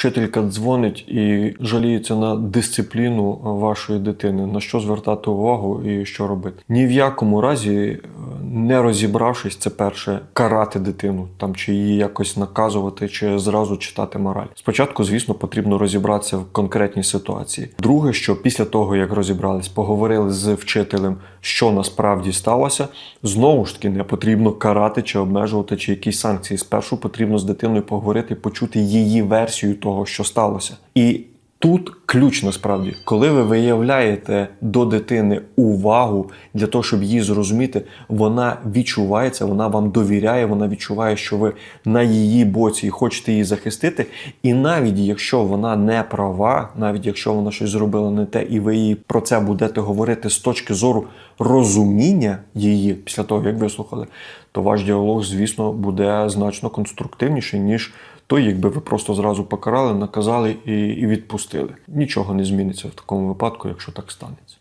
вчителька дзвонить і жаліється на дисципліну вашої дитини, на що звертати увагу і що робити. Ні в якому разі, не розібравшись, це перше карати дитину, там чи її якось наказувати, чи зразу читати мораль. Спочатку, звісно, потрібно розібратися в конкретній ситуації. Друге, що після того, як розібрались, поговорили з вчителем, що насправді сталося, знову ж таки не потрібно карати чи обмежувати, чи якісь санкції. Спершу потрібно з дитиною поговорити, почути її версію того, що сталося. І Тут ключ насправді, коли ви виявляєте до дитини увагу для того, щоб її зрозуміти, вона відчувається, вона вам довіряє, вона відчуває, що ви на її боці і хочете її захистити. І навіть якщо вона не права, навіть якщо вона щось зробила не те, і ви їй про це будете говорити з точки зору розуміння її після того, як вислухали, то ваш діалог, звісно, буде значно конструктивніший, ніж той, якби ви просто зразу покарали, наказали і, відпустили. Нічого не зміниться в такому випадку, якщо так станеться.